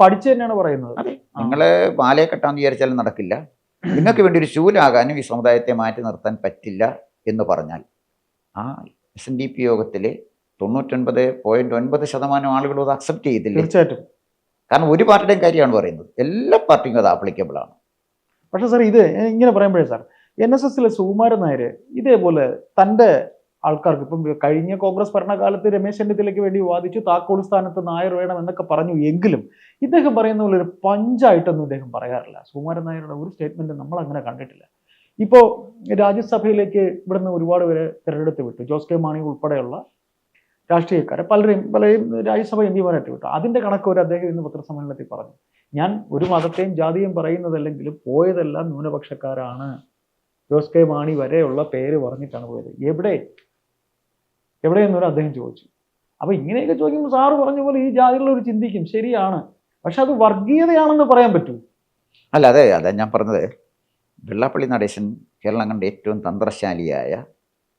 പഠിച്ചു തന്നെയാണ് പറയുന്നത്. നിങ്ങളെ വാലയെ കെട്ടാൻ വിചാരിച്ചാലും നടക്കില്ല. നിങ്ങൾക്ക് വേണ്ടി ഒരു ശൂലാകാനും ഈ സമുദായത്തെ മാറ്റി നിർത്താൻ പറ്റില്ല എന്ന് പറഞ്ഞാൽ ആ എസ് എൻ ഡി പി യോഗത്തിൽ തൊണ്ണൂറ്റൊൻപത് പോയിന്റ് ഒൻപത് ശതമാനം ആളുകളും അത് അക്സെപ്റ്റ് ചെയ്തില്ല. തീർച്ചയായിട്ടും. കാരണം ഒരു പാർട്ടിയുടെയും കാര്യമാണ് പറയുന്നത്. എല്ലാ പാർട്ടിക്കും അത് ആപ്ലിക്കബിൾ ആണ്. പക്ഷെ സാർ ഇത് ഇങ്ങനെ പറയുമ്പോഴേ സാർ എൻ എസ് എസിലെ സുകുമാരൻ നായർ ഇതേപോലെ തന്റെ ആൾക്കാർക്ക് ഇപ്പം കഴിഞ്ഞ കോൺഗ്രസ് ഭരണകാലത്ത് രമേശ് ചെന്നിത്തലയ്ക്ക് വേണ്ടി വാദിച്ചു താക്കോൽ സ്ഥാനത്ത് നായർ വേണം എന്നൊക്കെ പറഞ്ഞു എങ്കിലും ഇദ്ദേഹം പറയുന്ന പോലെ ഒരു പഞ്ചായിട്ടൊന്നും ഇദ്ദേഹം പറയാറില്ല. സുകുമാരൻ നായരുടെ ഒരു സ്റ്റേറ്റ്മെന്റ് നമ്മൾ അങ്ങനെ കണ്ടിട്ടില്ല. ഇപ്പോൾ രാജ്യസഭയിലേക്ക് ഇവിടുന്ന് ഒരുപാട് പേരെ തിരഞ്ഞെടുത്ത് വിട്ടു. ജോസ് കെ മാണി ഉൾപ്പെടെയുള്ള രാഷ്ട്രീയക്കാരെ പലരെയും പലരെയും രാജ്യസഭ എം പിമാരായിട്ട് വിട്ടു. അതിന്റെ കണക്ക് ഒരു അദ്ദേഹം ഇന്ന് പത്രസമ്മേളനത്തിൽ പറഞ്ഞു. ഞാൻ ഒരു മതത്തെയും ജാതിയും പറയുന്നതല്ലെങ്കിലും പോയതെല്ലാം ന്യൂനപക്ഷക്കാരാണ്. ജോസ് കെ മാണി വരെയുള്ള പേര് പറഞ്ഞിട്ടാണ് പോയത്. എവിടെ? എവിടെയെന്നൊരു അദ്ദേഹം ചോദിച്ചു. അപ്പോൾ ഇങ്ങനെയൊക്കെ ചോദിക്കുമ്പോൾ സാറ് പറഞ്ഞ പോലെ ഈ ജാതികളൊരു ചിന്തിക്കും. ശരിയാണ്. പക്ഷെ അത് വർഗീയതയാണെന്ന് പറയാൻ പറ്റൂ. അല്ല അതെ അതെ ഞാൻ പറഞ്ഞത് വെള്ളാപ്പള്ളി നടേശൻ കേരളം കണ്ട ഏറ്റവും തന്ത്രശാലിയായ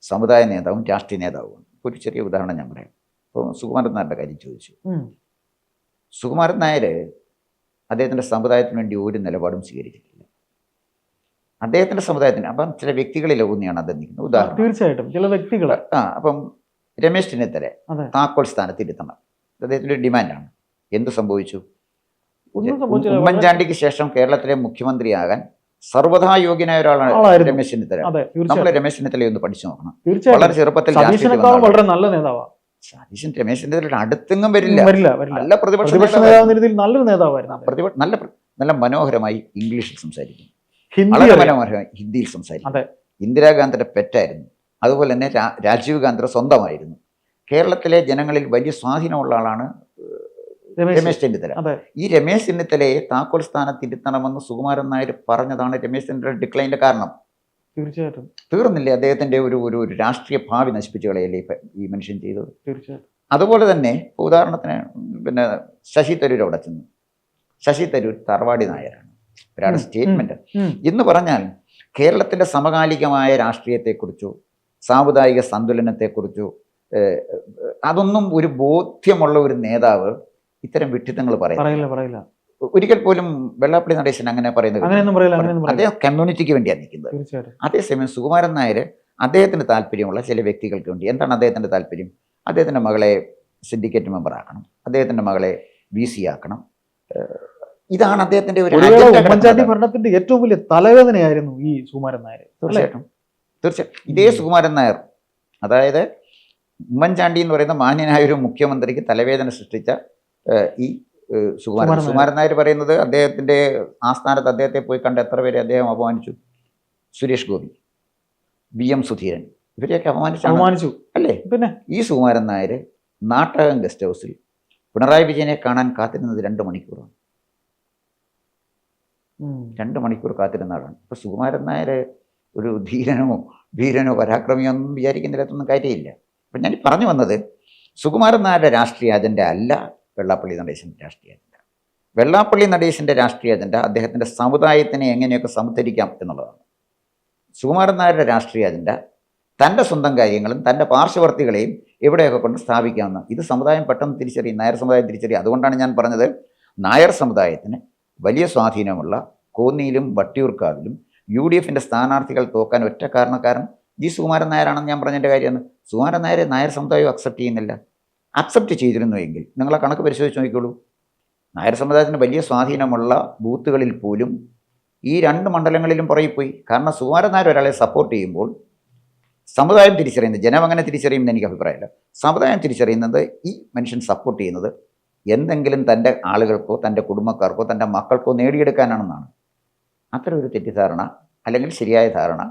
സമുദായ നേതാവും രാഷ്ട്രീയ നേതാവുമാണ് ഒരു ചെറിയ ഉദാഹരണം ഞാൻ പറയാം. ഇപ്പോൾ സുകുമാരൻ നായരുടെ കാര്യം ചോദിച്ചു. സുകുമാരൻ നായർ അദ്ദേഹത്തിന്റെ സമുദായത്തിന് വേണ്ടി ഒരു നിലപാടും സ്വീകരിച്ചിട്ടില്ല. അദ്ദേഹത്തിന്റെ സമുദായത്തിന് അപ്പം ചില വ്യക്തികളിൽ ഊന്നിയാണ് അദ്ദേഹം നിൽക്കുന്നത്. ഉദാഹരണം. തീർച്ചയായിട്ടും. ചില വ്യക്തികൾ ആ അപ്പം രമേശ് ചെന്നിത്തല. താക്കോൽ സ്ഥാനത്ത് ഇരുത്തണം. അദ്ദേഹത്തിന്റെ ഒരു ഡിമാൻഡാണ്. എന്ത് സംഭവിച്ചു? ഉമ്മൻചാണ്ടിക്ക് ശേഷം കേരളത്തിലെ മുഖ്യമന്ത്രിയാകാൻ സർവതാ യോഗ്യനായ ഒരാളാണ്. രമേശ് ചെന്നിത്തല. നമ്മൾ രമേശ് ചെന്നിത്തല ഒന്ന് പഠിച്ചു നോക്കണം. വളരെ ചെറുപ്പത്തിൽ വളരെ നല്ല നേതാവാ. ആളാണ്. സതീശൻ രമേശ് ചെന്നിത്തലയുടെ അടുത്തെങ്ങും വരില്ല. നല്ല പ്രതിപക്ഷ നല്ലൊരു നേതാവായിരുന്നു പ്രതിപക്ഷ നല്ല നല്ല മനോഹരമായി ഇംഗ്ലീഷിൽ സംസാരിക്കും. വളരെ മനോഹരമായി ഹിന്ദിയിൽ സംസാരിക്കും. ഇന്ദിരാഗാന്ധിയുടെ പെറ്റായിരുന്നു. അതുപോലെ തന്നെ രാജീവ് ഗാന്ധിയുടെ സ്വന്തമായിരുന്നു. കേരളത്തിലെ ജനങ്ങളിൽ വലിയ സ്വാധീനമുള്ള ആളാണ് രമേശ് ചെന്നിത്തല. ഈ രമേശ് ചെന്നിത്തലയെ താക്കോൽ സ്ഥാനത്തിരുത്തണമെന്ന് സുകുമാരൻ നായർ പറഞ്ഞതാണ് രമേശ് ചെന്നിത്തല ഡിക്ലൈന്റെ കാരണം. തീർച്ചയായിട്ടും. തീർന്നില്ലേ അദ്ദേഹത്തിന്റെ ഒരു ഒരു ഒരു രാഷ്ട്രീയ ഭാവി നശിപ്പിച്ചു കളയല്ലേ ഈ മനുഷ്യൻ ചെയ്തത്? തീർച്ചയായിട്ടും. അതുപോലെ തന്നെ ഉദാഹരണത്തിന് പിന്നെ ശശി തരൂർ അവിടെ ചെന്നു. ശശി തരൂർ തറവാടി നായരാണ്. ഒരാളുടെ സ്റ്റേറ്റ്മെന്റ് എന്ന് പറഞ്ഞാൽ കേരളത്തിന്റെ സമകാലികമായ രാഷ്ട്രീയത്തെക്കുറിച്ചോ സാമുദായിക സന്തുലനത്തെക്കുറിച്ചോ അതൊന്നും ഒരു ബോധ്യമുള്ള ഒരു നേതാവ് ഇത്തരം വിഡ്ഢിത്തങ്ങൾ പറയില്ല പറയില്ല. ഒരിക്കൽ പോലും വെള്ളാപ്പള്ളി നടേശൻ അങ്ങനെ പറയുന്നത് അദ്ദേഹം കമ്മ്യൂണിറ്റിക്ക് വേണ്ടിയാണ് നിൽക്കുന്നത്. അതേസമയം സുകുമാരൻ നായർ അദ്ദേഹത്തിന് താല്പര്യമുള്ള ചില വ്യക്തികൾക്ക് വേണ്ടി എന്താണ് അദ്ദേഹത്തിന്റെ താല്പര്യം? അദ്ദേഹത്തിന്റെ മകളെ സിൻഡിക്കേറ്റ് മെമ്പർ ആക്കണം. അദ്ദേഹത്തിന്റെ മകളെ വി സി ആക്കണം. ഇതാണ് അദ്ദേഹത്തിന്റെ ഒരു ഉമ്മൻചാണ്ടി. ഭരണത്തിന്റെ ഏറ്റവും വലിയ തലവേദനയായിരുന്നു ഈ സുകുമാരൻ നായർ തീർച്ചയായിട്ടും. തീർച്ചയായും ഇതേ സുകുമാരൻ നായർ അതായത് ഉമ്മൻചാണ്ടി എന്ന് പറയുന്ന മാന്യനായ ഒരു മുഖ്യമന്ത്രിക്ക് തലവേദന സൃഷ്ടിച്ച ഈ സുകുമാരൻ സുകുമാരൻ നായർ. പറയുന്നത് അദ്ദേഹത്തിന്റെ ആസ്ഥാനത്ത് അദ്ദേഹത്തെ പോയി കണ്ട് എത്ര പേരെ അദ്ദേഹം അപമാനിച്ചു? Suresh Gopi V M Sudheeran. ഇവരെയൊക്കെ അപമാനിച്ചു അപമാനിച്ചു. അല്ലേ? പിന്നെ? ഈ സുകുമാരൻ നായർ നാട്ടകം ഗസ്റ്റ് ഹൗസിൽ പിണറായി വിജയനെ കാണാൻ കാത്തിരുന്നത് രണ്ട് മണിക്കൂറാണ്. രണ്ട് മണിക്കൂർ കാത്തിരുന്ന ആളാണ്. ഇപ്പൊ സുകുമാരൻ നായർ ഒരു ധീരനോ ധീരനോ പരാക്രമിയോ ഒന്നും വിചാരിക്കുന്നിടത്തൊന്നും കാര്യമില്ല. അപ്പം ഞാൻ പറഞ്ഞു വന്നത് സുകുമാരൻ നായരുടെ രാഷ്ട്രീയ അജണ്ട അല്ല. വെള്ളാപ്പള്ളി നടേശന്റെ രാഷ്ട്രീയ അജണ്ട. വെള്ളാപ്പള്ളി നടേശന്റെ രാഷ്ട്രീയ അജണ്ട അദ്ദേഹത്തിന്റെ സമുദായത്തിനെ എങ്ങനെയൊക്കെ സമുദ്ധരിക്കാം എന്നുള്ളതാണ്. സുകുമാരൻ നായരുടെ രാഷ്ട്രീയ അജണ്ട തന്റെ സ്വന്തം കാര്യങ്ങളും തന്റെ പാർശ്വവർത്തികളെയും എവിടെയൊക്കെ കൊണ്ട് സ്ഥാപിക്കാമെന്ന്. ഇത് സമുദായം പെട്ടെന്ന് തിരിച്ചറിയും. നായർ സമുദായം തിരിച്ചറിയും. അതുകൊണ്ടാണ് ഞാൻ പറഞ്ഞത് നായർ സമുദായത്തിന് വലിയ സ്വാധീനമുള്ള കോന്നിയിലും വട്ടിയൂർക്കാവിലും യു ഡി എഫിന്റെ സ്ഥാനാർത്ഥികൾ തോക്കാൻ ഒറ്റ കാരണക്കാരൻ ജി സുകുമാരൻ നായരാണെന്ന് ഞാൻ പറഞ്ഞതിന്റെ കാര്യമാണ്. സുകുമാരൻ നായരെ നായർ സമുദായം അക്സെപ്റ്റ് ചെയ്യുന്നില്ല. അക്സെപ്റ്റ് ചെയ്തിരുന്നു എങ്കിൽ ആ കണക്ക് പരിശോധിച്ച് നോക്കിക്കോളൂ. നായർ സമുദായത്തിന് വലിയ സ്വാധീനമുള്ള ബൂത്തുകളിൽ പോലും ഈ രണ്ട് മണ്ഡലങ്ങളിലും പുറകിപ്പോയി. കാരണം സുകുമാരൻ നായർ ഒരാളെ സപ്പോർട്ട് ചെയ്യുമ്പോൾ സമുദായം തിരിച്ചറിയുന്നത് ജനം അങ്ങനെ തിരിച്ചറിയുമെന്ന് എനിക്ക് അഭിപ്രായമില്ല. സമുദായം തിരിച്ചറിയുന്നത് ഈ മനുഷ്യൻ സപ്പോർട്ട് ചെയ്യുന്നത് എന്തെങ്കിലും തന്റെ ആളുകൾക്കോ തന്റെ കുടുംബക്കാർക്കോ തന്റെ മക്കൾക്കോ നേടിയെടുക്കാനാണെന്നാണ്. അത്തരം ഒരു തെറ്റിദ്ധാരണ അല്ലെങ്കിൽ ശരിയായ ധാരണ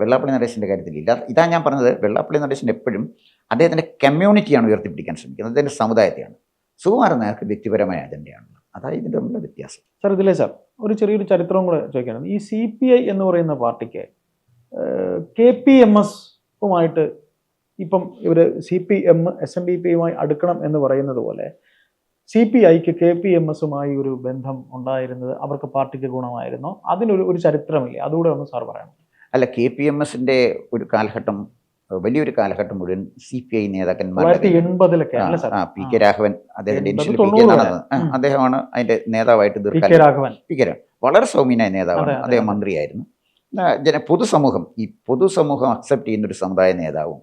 വെള്ളാപ്പള്ളി നടേശന്റെ കാര്യത്തിലില്ല. ഇതാ ഞാൻ പറഞ്ഞത് വെള്ളാപ്പള്ളി നടേശൻ എപ്പോഴും അദ്ദേഹത്തിന്റെ കമ്മ്യൂണിറ്റിയാണ് ഉയർത്തിപ്പിടിക്കാൻ ശ്രമിക്കുന്നത്. അദ്ദേഹത്തിന്റെ സമുദായത്തെയാണ്. സുകുമാരൻ നായർക്ക് വ്യക്തിപരമായ അജണ്ടയാണ്. അതായത് ഇതിന്റെ തമ്മിലുള്ള വ്യത്യാസം. സാർ ഇതിലെ സാർ ഒരു ചെറിയൊരു ചരിത്രവും കൂടെ ചോദിക്കണം ഈ സി പി ഐ എന്ന് പറയുന്ന പാർട്ടിക്ക് കെ പി എം എസുമായിട്ട് ഇപ്പം ഇവർ C P M S M B പിയുമായി അടുക്കണം എന്ന് പറയുന്നത് പോലെ സി പി ഐക്ക് കെ പി എം എസുമായി ഒരു ബന്ധം ഉണ്ടായിരുന്നത് അവർക്ക് പാർട്ടിക്ക് ഗുണമായിരുന്നോ? അതിനൊരു ഒരു ചരിത്രമില്ലേ? അതുകൂടെ ഒന്ന് സാർ പറയണം. അല്ല കെ പി എം എസിന്റെ ഒരു കാലഘട്ടം വലിയൊരു കാലഘട്ടം മുഴുവൻ സി പി ഐ നേതാക്കന്മാരുടെ ആ, പി കെ രാഘവൻ അദ്ദേഹത്തിന്റെ ഇനിഷ്യൽ പി കെ ഉം. അദ്ദേഹമാണ് അതിന്റെ നേതാവായിട്ട് ദീർഘകാലം പി കെ രാഘവൻ വളരെ സൗമ്യനായ നേതാവാണ്. അദ്ദേഹം. മന്ത്രിയായിരുന്നു. ജന പൊതുസമൂഹം ഈ പൊതുസമൂഹം അക്സെപ്റ്റ് ചെയ്യുന്ന ഒരു സമുദായ നേതാവും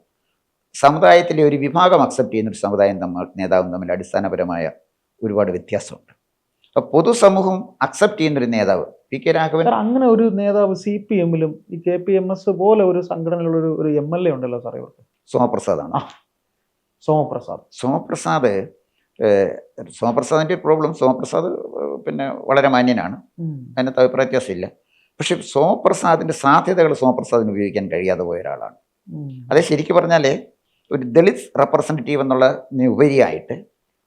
സമുദായത്തിലെ ഒരു വിഭാഗം അക്സെപ്റ്റ് ചെയ്യുന്ന ഒരു സമുദായം തമ്മിൽ നേതാവും തമ്മിൽ അടിസ്ഥാനപരമായ ഒരുപാട് വ്യത്യാസമുണ്ട്. അപ്പൊ പൊതുസമൂഹം അക്സെപ്റ്റ് ചെയ്യുന്ന ഒരു നേതാവ് പി കെ രാഘവൻ അങ്ങനെ ഒരു നേതാവ് സി പി എമ്മിലും ഈ കെ പി എം എസ് പോലെ ഒരു സംഘടനയിലുള്ള ഒരു ഒരു എം എൽ എ ഉണ്ടല്ലോ സാർ ഇവർക്ക് സോമപ്രസാദാണ്. സോമപ്രസാദ് സോമപ്രസാദ് സോമപ്രസാദിന്റെ പ്രോബ്ലം സോമപ്രസാദ് പിന്നെ വളരെ മാന്യനാണ്. അതിനകത്ത് അഭിപ്രായ വ്യത്യാസമില്ല പക്ഷെ സോമപ്രസാദിന്റെ സാധ്യതകൾ സോമപ്രസാദിന് ഉപയോഗിക്കാൻ കഴിയാതെ പോയ ഒരാളാണ്. അതെ ശരിക്കും പറഞ്ഞാൽ ഒരു ദളിത് റെപ്രസെന്റേറ്റീവ് എന്നുള്ള ഉപരിയായിട്ട്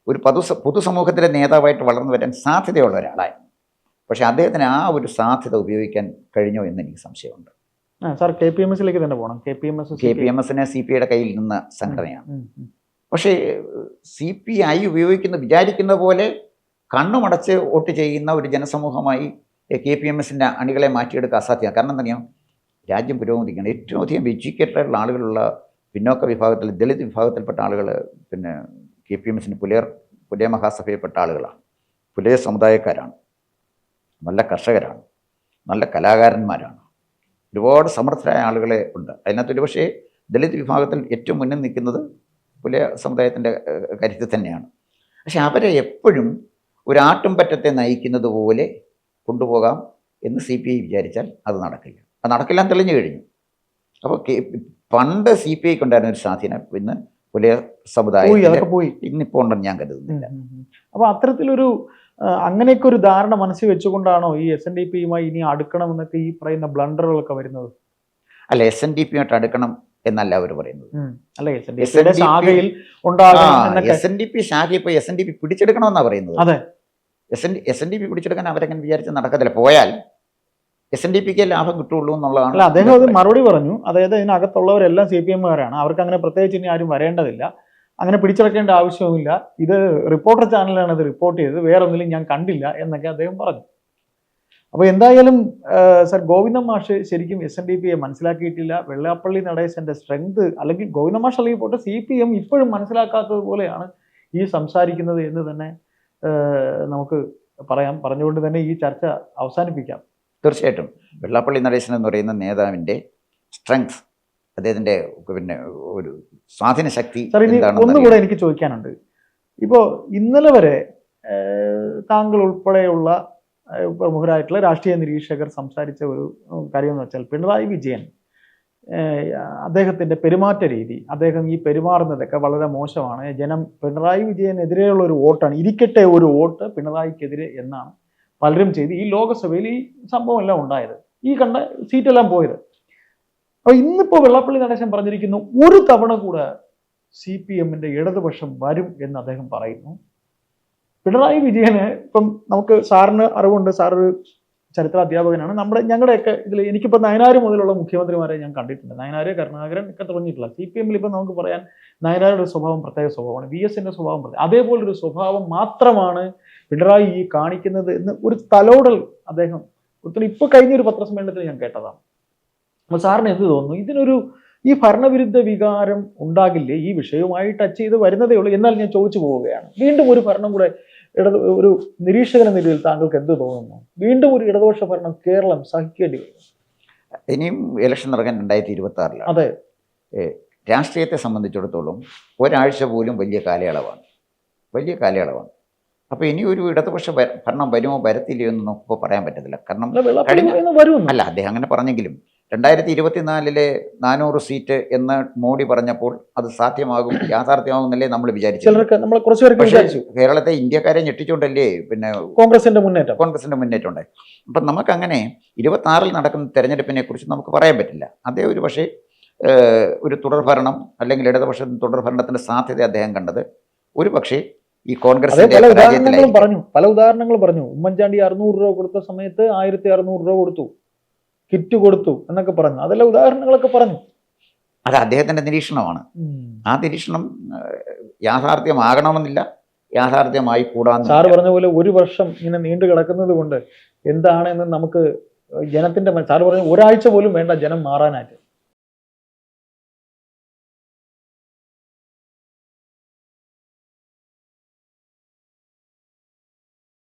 ഒരു പൊതു പൊതുസമൂഹത്തിലെ നേതാവായിട്ട് വളർന്നു വരാൻ സാധ്യതയുള്ള ഒരാളായിരുന്നു പക്ഷേ അദ്ദേഹത്തിന് ആ ഒരു സാധ്യത ഉപയോഗിക്കാൻ കഴിഞ്ഞോ എന്ന് എനിക്ക് സംശയമുണ്ട്. സാർ കെ പി എം എസിലേക്ക് തന്നെ പോകണം. K P M S K P M എസിനെ സി പി ഐയുടെ കയ്യിൽ നിന്ന സംഘടനയാണ്. പക്ഷേ സി പി ഐ ഉപയോഗിക്കുന്ന വിചാരിക്കുന്ന പോലെ കണ്ണുമടച്ച് വോട്ട് ചെയ്യുന്ന ഒരു ജനസമൂഹമായി കെ പി എം എസിന്റെ അണികളെ മാറ്റിയെടുക്കാൻ അസാധ്യമാണ്. കാരണം എന്താ രാജ്യം പുരോഗമിക്കുകയാണ്. ഏറ്റവും അധികം എഡ്യൂക്കേറ്റഡ് ആയിട്ടുള്ള ആളുകളുള്ള പിന്നോക്ക വിഭാഗത്തിൽ ദളിത് വിഭാഗത്തിൽപ്പെട്ട ആളുകൾ പിന്നെ കെ പി എം എസിന് പുലയർ പുലയ മഹാസഭയിൽപ്പെട്ട ആളുകളാണ്. പുലയ സമുദായക്കാരാണ്. നല്ല കർഷകരാണ്. നല്ല കലാകാരന്മാരാണ്. ഒരുപാട് സമർത്ഥരായ ആളുകളെ ഉണ്ട്. അതിനകത്ത് പക്ഷേ ദളിത് വിഭാഗത്തിൽ ഏറ്റവും മുന്നിൽ നിൽക്കുന്നത് പുലയ സമുദായത്തിന്റെ കാര്യത്തിൽ തന്നെയാണ്. പക്ഷെ അവരെ എപ്പോഴും ഒരാട്ടും പറ്റത്തെ നയിക്കുന്നത് പോലെ കൊണ്ടുപോകാം എന്ന് സി പി ഐ വിചാരിച്ചാൽ അത് നടക്കില്ല. അത് നടക്കില്ല തെളിഞ്ഞു കഴിഞ്ഞു. അപ്പോൾ പണ്ട് സി പി ഐക്ക് ഉണ്ടായിരുന്ന ഒരു സ്വാധീനം ഇന്ന് പോയി സമുദായം പോയി. ഇന്നിപ്പോൾ ഉണ്ടെന്ന് ഞാൻ കരുതുന്നില്ല. അപ്പൊ അത്തരത്തിലൊരു അങ്ങനെയൊക്കെ ഒരു ധാരണ മനസ്സിൽ വെച്ചുകൊണ്ടാണോ ഈ എസ് എൻ ഡി പിയുമായി ഇനി അടുക്കണമെന്നൊക്കെ ഈ പറയുന്ന ബ്ലണ്ടറുകളൊക്കെ വരുന്നത്? അല്ല എസ് എൻ ഡി പിയുമായിട്ട് അടുക്കണം എന്നല്ല അവർ പറയുന്നത്. അല്ല എസ് എൻ ശാഖയിൽ എസ് എൻ ഡി പി ശാഖ ഇപ്പൊ എസ് എൻ ഡി പി പിടിച്ചെടുക്കണമെന്നാണ് പറയുന്നത്. അതെ. S N S N D P പിടിച്ചെടുക്കാൻ അവരങ്ങനെ വിചാരിച്ച് നടക്കത്തില്ല. പോയാൽ എസ് എൻ ഡി പിക്ക് ലാഭം കിട്ടുള്ളൂ എന്നുള്ളതാണ് അല്ല അദ്ദേഹം അത് മറുപടി പറഞ്ഞു. അതായത് ഇതിനകത്തുള്ളവരെല്ലാം സി പി എമ്മുകാരാണ് അവർക്ക് അങ്ങനെ പ്രത്യേകിച്ച് ഇനി ആരും വരേണ്ടതില്ല. അങ്ങനെ പിടിച്ചെടുക്കേണ്ട ആവശ്യവുമില്ല. ഇത് റിപ്പോർട്ടർ ചാനലാണ് ഇത് റിപ്പോർട്ട് ചെയ്തത്. വേറെ ഒന്നിലും ഞാൻ കണ്ടില്ല എന്നൊക്കെ അദ്ദേഹം പറഞ്ഞു. അപ്പോൾ എന്തായാലും സർ ഗോവിന്ദ മാഷ് ശരിക്കും എസ് എൻ ഡി പിയെ മനസ്സിലാക്കിയിട്ടില്ല. വെള്ളാപ്പള്ളി നടേശന്റെ സ്ട്രെങ്ത് അല്ലെങ്കിൽ ഗോവിന്ദ മാഷ് അല്ലെങ്കിൽ പോട്ടെ സി പി എം ഇപ്പോഴും മനസ്സിലാക്കാത്തത് പോലെയാണ് ഈ സംസാരിക്കുന്നത് എന്ന് തന്നെ നമുക്ക് പറയാം. പറഞ്ഞുകൊണ്ട് തന്നെ ഈ ചർച്ച അവസാനിപ്പിക്കാം. തീർച്ചയായിട്ടും. വെള്ളാപ്പള്ളി നടേശൻ എന്ന് പറയുന്ന നേതാവിന്റെ സ്ട്രെങ്ത് അദ്ദേഹത്തിന്റെ പിന്നെ ഒരു സ്വാധീന ശക്തി ഒന്നുകൂടെ എനിക്ക് ചോദിക്കാനുണ്ട്. ഇപ്പോൾ ഇന്നലെ വരെ താങ്കൾ ഉൾപ്പെടെയുള്ള പ്രമുഖരായിട്ടുള്ള രാഷ്ട്രീയ നിരീക്ഷകർ സംസാരിച്ച ഒരു കാര്യം എന്ന് വെച്ചാൽ പിണറായി വിജയൻ അദ്ദേഹത്തിന്റെ അദ്ദേഹത്തിന്റെ പെരുമാറ്റ രീതി അദ്ദേഹം ഈ പെരുമാറുന്നതൊക്കെ വളരെ മോശമാണ്. ജനം പിണറായി വിജയനെതിരെയുള്ള ഒരു വോട്ടാണ്. ഇരിക്കട്ടെ ഒരു വോട്ട് പിണറായിക്കെതിരെ എന്നാണ് പലരും ചെയ്ത് ഈ ലോകസഭയിൽ ഈ സംഭവം എല്ലാം ഉണ്ടായത്. ഈ കണ്ട സീറ്റെല്ലാം പോയത്. അപ്പൊ ഇന്നിപ്പോ വെള്ളാപ്പള്ളി നടേശൻ പറഞ്ഞിരിക്കുന്നു ഒരു തവണ കൂടെ സി പി എമ്മിന്റെ ഇടതുപക്ഷം വരും എന്ന് അദ്ദേഹം പറയുന്നു. പിണറായി വിജയന് ഇപ്പം നമുക്ക് സാറിന് അറിവുണ്ട് സാർ ഒരു ചരിത്ര അധ്യാപകനാണ്. നമ്മുടെ ഞങ്ങളുടെയൊക്കെ ഇതിൽ എനിക്കിപ്പോൾ നയനാര് മുതലുള്ള മുഖ്യമന്ത്രിമാരെ ഞാൻ കണ്ടിട്ടുണ്ട്. നയനാര് കരുണാകരൻ ഒക്കെ തുടങ്ങിയിട്ടില്ല സി പി എമ്മിൽ ഇപ്പം നമുക്ക് പറയാൻ നയനാരുടെ സ്വഭാവം പ്രത്യേക സ്വഭാവമാണ്. വി എസിന്റെ സ്വഭാവം പ്രത്യേക അതേപോലൊരു സ്വഭാവം മാത്രമാണ് പിണറായി ഈ കാണിക്കുന്നത് എന്ന് ഒരു തലോടൽ അദ്ദേഹം ഒത്തിരി കഴിഞ്ഞ ഒരു പത്രസമ്മേളനത്തിൽ ഞാൻ കേട്ടതാണ്. അപ്പോൾ സാറിന് എന്ത് തോന്നുന്നു? ഇതിനൊരു ഈ ഭരണവിരുദ്ധ വികാരം ഉണ്ടാകില്ലേ? ഈ വിഷയവുമായി ടച്ച് ചെയ്ത് വരുന്നതേ ഉള്ളൂ. എന്നാൽ ഞാൻ ചോദിച്ചു പോവുകയാണ്. വീണ്ടും ഒരു ഭരണം കൂടെ ഇടത് ഒരു നിരീക്ഷകൻ നിലയിൽ താങ്കൾക്ക് എന്ത് തോന്നുന്നു? വീണ്ടും ഒരു ഇടതുപക്ഷ ഭരണം കേരളം സഹിക്കേണ്ടി വരും. ഇനിയും ഇലക്ഷൻ നടക്കാൻ രണ്ടായിരത്തി ഇരുപത്തി ആറിൽ അതെ രാഷ്ട്രീയത്തെ സംബന്ധിച്ചിടത്തോളം ഒരാഴ്ച പോലും വലിയ കാലയളവാണ്. വലിയ കാലയളവാണ്. അപ്പോൾ ഇനി ഒരു ഇടതുപക്ഷ ഭരണം വരുമോ വരത്തില്ലയോ എന്ന് നമുക്കിപ്പോൾ പറയാൻ പറ്റത്തില്ല. കാരണം കഴിഞ്ഞ- അല്ല അദ്ദേഹം അങ്ങനെ പറഞ്ഞെങ്കിലും രണ്ടായിരത്തി ഇരുപത്തിനാലിലെ നാനൂറ് സീറ്റ് എന്ന് മോഡി പറഞ്ഞപ്പോൾ അത് സാധ്യമാകും യാഥാർത്ഥ്യമാകുന്നല്ലേ നമ്മൾ പക്ഷേ വിചാരിച്ചു. കേരളത്തെ ഇന്ത്യക്കാരെ ഞെട്ടിച്ചുകൊണ്ടല്ലേ പിന്നെ കോൺഗ്രസിന്റെ മുന്നേറ്റം. കോൺഗ്രസിന്റെ മുന്നേറ്റം ഉണ്ടായി അപ്പം നമുക്കങ്ങനെ ഇരുപത്തി നടക്കുന്ന തെരഞ്ഞെടുപ്പിനെ കുറിച്ച് നമുക്ക് പറയാൻ പറ്റില്ല. അതേ ഒരു പക്ഷേ ഒരു തുടർഭരണം അല്ലെങ്കിൽ ഇടതുപക്ഷ തുടർഭരണത്തിന്റെ സാധ്യത അദ്ദേഹം കണ്ടത്. ഒരു പക്ഷേ ഈ കോൺഗ്രസ് പല ഉദാഹരണങ്ങളും പറഞ്ഞു. പല ഉദാഹരണങ്ങളും പറഞ്ഞു. ഉമ്മൻചാണ്ടി അറുന്നൂറ് രൂപ കൊടുത്ത സമയത്ത് ആയിരത്തി അറുന്നൂറ് രൂപ കൊടുത്തു. കിറ്റ് കൊടുത്തു എന്നൊക്കെ പറഞ്ഞു. അതെല്ലാം ഉദാഹരണങ്ങളൊക്കെ പറഞ്ഞു. അത് അദ്ദേഹത്തിന്റെ നിരീക്ഷണമാണ്. ആ നിരീക്ഷണം യാഥാർത്ഥ്യമാകണമെന്നില്ല. യാഥാർത്ഥ്യമായി കൂടാന്ന് സാറ് പറഞ്ഞ പോലെ ഒരു വർഷം ഇങ്ങനെ നീണ്ടു കിടക്കുന്നത് കൊണ്ട് എന്താണെന്ന് നമുക്ക് ജനത്തിന്റെ സാറ് പറഞ്ഞ ഒരാഴ്ച പോലും വേണ്ട ജനം മാറാനായിട്ട്.